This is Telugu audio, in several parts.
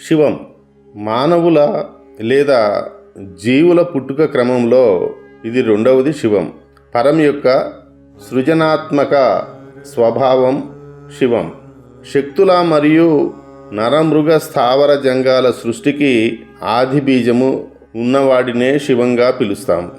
శివం మానవుల లేదా జీవుల పుట్టుక క్రమంలో ఇది రెండవది శివం. పరం యొక్క సృజనాత్మక స్వభావం శివం. శక్తుల మరియు నరమృగ స్థావర జంగాల సృష్టికి ఆది బీజము ఉన్నవాడినే శివంగా పిలుస్తాము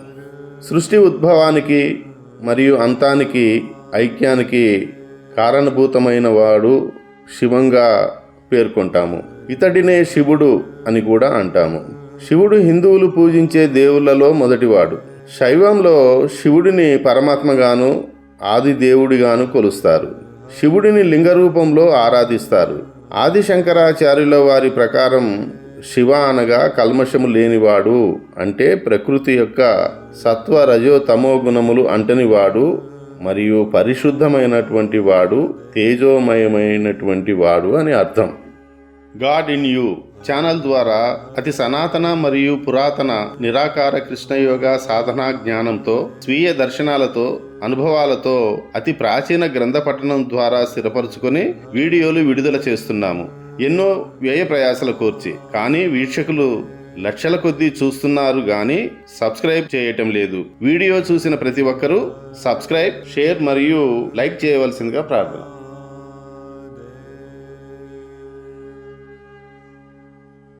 సృష్టి ఉద్భవానికి మరియు అంతానికి ఐక్యానికి కారణభూతమైన వాడు శివంగా పేర్కొంటాము. ఇతడినే శివుడు అని కూడా అంటాము. శివుడు హిందువులు పూజించే దేవుళ్ళలో మొదటివాడు. శైవంలో శివుడిని పరమాత్మగాను ఆది దేవుడిగాను కొలుస్తారు. శివుడిని లింగ రూపంలో ఆరాధిస్తారు. ఆది శంకరాచార్యుల వారి ప్రకారం శివ అనగా కల్మషము లేనివాడు అంటే ప్రకృతి యొక్క సత్వ రజో తమో గుణములు అంటనివాడు మరియు పరిశుద్ధమైనటువంటి వాడు తేజోమయమైనటువంటి వాడు అని అర్థం. గాడ్ ఇన్ యూ ఛానల్ ద్వారా అతి సనాతన మరియు పురాతన నిరాకార కృష్ణయోగ సాధనా జ్ఞానంతో స్వీయ దర్శనాలతో అనుభవాలతో అతి ప్రాచీన గ్రంథ పఠనం ద్వారా స్థిరపరుచుకొని వీడియోలు విడుదల చేస్తున్నాము. ఎన్నో వ్యయ ప్రయాసల కోర్చి. కానీ వీక్షకులు లక్షల కొద్దీ చూస్తున్నారు కానీ సబ్స్క్రైబ్ చేయటం లేదు. వీడియో చూసిన ప్రతి ఒక్కరూ సబ్స్క్రైబ్ షేర్ మరియు లైక్ చేయవలసిందిగా ప్రార్థన.